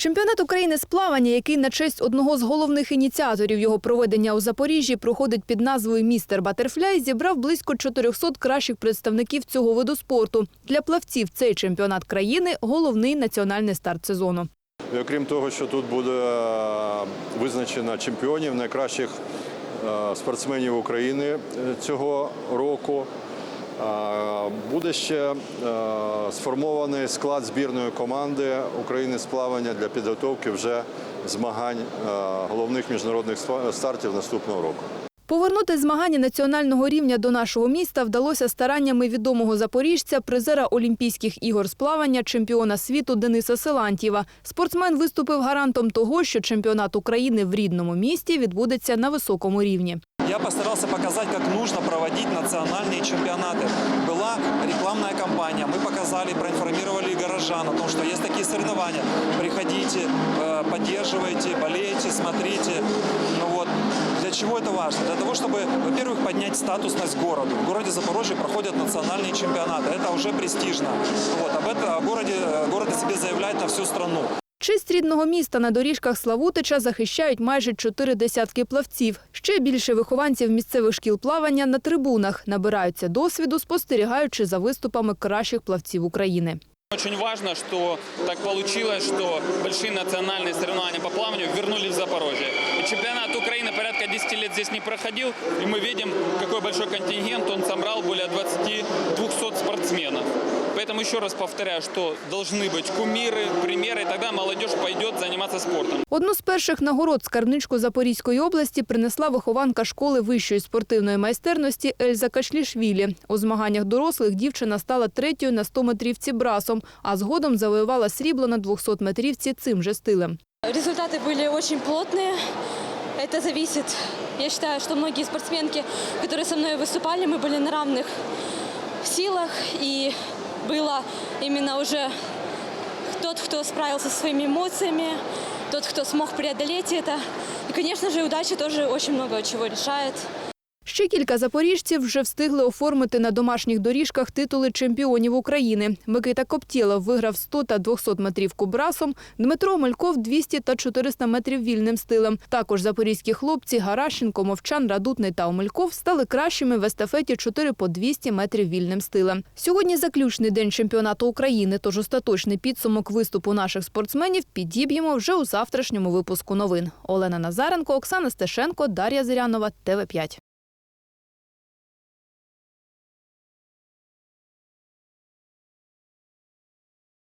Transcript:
Чемпіонат України з плавання, який на честь одного з головних ініціаторів його проведення у Запоріжжі проходить під назвою Містер Батерфляй, зібрав близько 400 кращих представників цього виду спорту. Для плавців цей чемпіонат країни головний національний старт сезону. Окрім того, що тут буде е, визначено чемпіонів, найкращих е, спортсменів України е, цього року, буде ще е, сформований склад збірної команди України з плавання для підготовки вже змагань е, головних міжнародних ста- стартів наступного року. Повернути змагання національного рівня до нашого міста вдалося стараннями відомого запоріжця, призера Олімпійських ігор з плавання, чемпіона світу Дениса Силантьєва. Спортсмен виступив гарантом того, що чемпіонат України в рідному місті відбудеться на високому рівні. Я постарался показать, как нужно проводить национальные чемпионаты. Была рекламная кампания, мы показали, проинформировали горожан о том, что есть такие соревнования. Приходите, э, поддерживайте, болейте, смотрите. Ну вот. Для чего это важно? Для того, чтобы, во-первых, поднять статусность городу. В городе Запорожье проходят национальные чемпионаты. Это уже престижно. Вот. Об этом городе, э, город о себе заявляет на всю страну. Честь рідного міста на доріжках Славутича захищають майже чотири десятки плавців. Ще більше вихованців місцевих шкіл плавання на трибунах набираються досвіду, спостерігаючи за виступами кращих плавців України. Очень важно, что так получилось, что большие национальные соревнования по плаванию вернули в Запорожье. И чемпионат Украины порядка 10 лет здесь не проходил, и мы видим, какой большой контингент он собрал, более 20-200 спортсменов. Поэтому еще раз повторяю, что должны быть кумиры, примеры, и тогда молодежь пойдет заниматься спортом. Одну з перших нагород скарбничку Запорізької області принесла вихованка школи вищої спортивної майстерності Ельза Кашлішвілі. У змаганнях дорослих дівчина стала третьою на 100 метрівці брасом, а згодом завоювала срібло на 200 метрівці цим же стилем. Результаты были очень плотные. Это зависит, я считаю, что многие спортсменки, которые со мной выступали, мы были на равных силах. И было именно уже тот, кто справился со своими эмоциями, тот, кто смог преодолеть это. И, конечно же, удача тоже очень много чего решает. Ще кілька запоріжців вже встигли оформити на домашніх доріжках титули чемпіонів України. Микита Коптєлов виграв 100 та 200 метрівку брасом, Дмитро Мальков – 200 та 400 метрів вільним стилем. Також запорізькі хлопці Гаращенко, Мовчан, Радутний та Омельков стали кращими в естафеті 4 по 200 метрів вільним стилем. Сьогодні заключний день чемпіонату України, тож остаточний підсумок виступу наших спортсменів підіб'ємо вже у завтрашньому випуску новин. Олена Назаренко, Оксана Стешенко, Дар'я Зирянова, ТВ5.